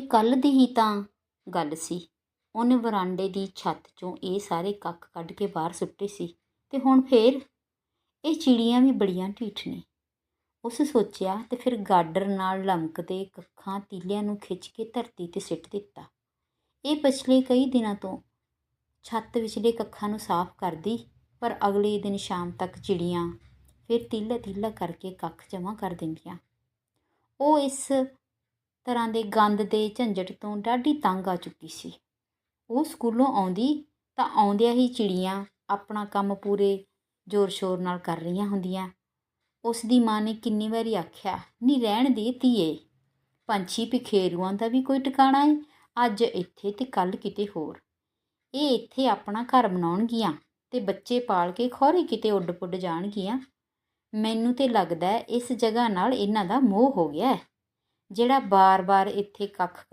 ਕੱਲ੍ਹ ਦੀ ਹੀ ਤਾਂ ਗੱਲ ਸੀ। ਉਹਨੇ ਵਰਾਂਡੇ ਦੀ ਛੱਤ 'ਚੋਂ ਇਹ ਸਾਰੇ ਕੱਖ ਕੱਢ ਕੇ ਬਾਹਰ ਸੁੱਟੇ ਸੀ ਤੇ ਹੁਣ ਫੇਰ ਇਹ ਚਿੜੀਆਂ ਵੀ ਬੜੀਆਂ ਢੀਠ ਨੇ। ਉਸ ਸੋਚਿਆ ਤੇ ਫਿਰ ਗਾਡਰ ਨਾਲ ਲਮਕਦੇ ਕੱਖਾਂ ਤੀਲਿਆਂ ਨੂੰ ਖਿੱਚ ਕੇ ਧਰਤੀ ਤੇ ਸਿੱਟ ਦਿੱਤਾ। ਇਹ ਪਿਛਲੇ ਕਈ ਦਿਨਾਂ ਤੋਂ ਛੱਤ ਵਿਚਲੇ ਕੱਖਾਂ ਨੂੰ ਸਾਫ਼ ਕਰਦੀ, ਪਰ ਅਗਲੇ ਦਿਨ ਸ਼ਾਮ ਤੱਕ ਚਿੜੀਆਂ ਫਿਰ ਤੀਲਾ ਤੀਲਾ ਕਰਕੇ ਕੱਖ ਜਮ੍ਹਾਂ ਕਰ ਦਿੰਦੀਆਂ। ਉਹ ਇਸ ਤਰ੍ਹਾਂ ਦੇ ਗੰਦ ਦੇ ਝੰਜਟ ਤੋਂ ਡਾਢੀ ਤੰਗ ਆ ਚੁੱਕੀ ਸੀ। ਉਹ ਸਕੂਲੋਂ ਆਉਂਦੀ ਤਾਂ ਆਉਂਦਿਆਂ ਹੀ ਚਿੜੀਆਂ ਆਪਣਾ ਕੰਮ ਪੂਰੇ ਜ਼ੋਰ ਸ਼ੋਰ ਨਾਲ ਕਰ ਰਹੀਆਂ ਹੁੰਦੀਆਂ। ਉਸ ਦੀ ਮਾਂ ਨੇ ਕਿੰਨੀ ਵਾਰੀ ਆਖਿਆ ਨਹੀਂ ਰਹਿਣ ਦੇ ਧੀਏ, ਪੰਛੀ ਪਿਖੇਰੂਆਂ ਦਾ ਵੀ ਕੋਈ ਟਿਕਾਣਾ ਏ, ਅੱਜ ਇੱਥੇ ਤੇ ਕੱਲ ਕਿਤੇ ਹੋਰ। ਇਹ ਇੱਥੇ ਆਪਣਾ ਘਰ ਬਣਾਉਣਗੀਆਂ ਤੇ ਬੱਚੇ ਪਾਲ ਕੇ ਖੌਰੇ ਕਿਤੇ ਉੱਡ ਪੁੱਡ ਜਾਣਗੀਆਂ। ਮੈਨੂੰ ਤੇ ਲੱਗਦਾ ਇਸ ਜਗ੍ਹਾ ਨਾਲ ਇਹਨਾਂ ਦਾ ਮੋਹ ਹੋ ਗਿਆ ਹੈ ਜਿਹੜਾ ਬਾਰ-ਬਾਰ ਇੱਥੇ ਕੱਖ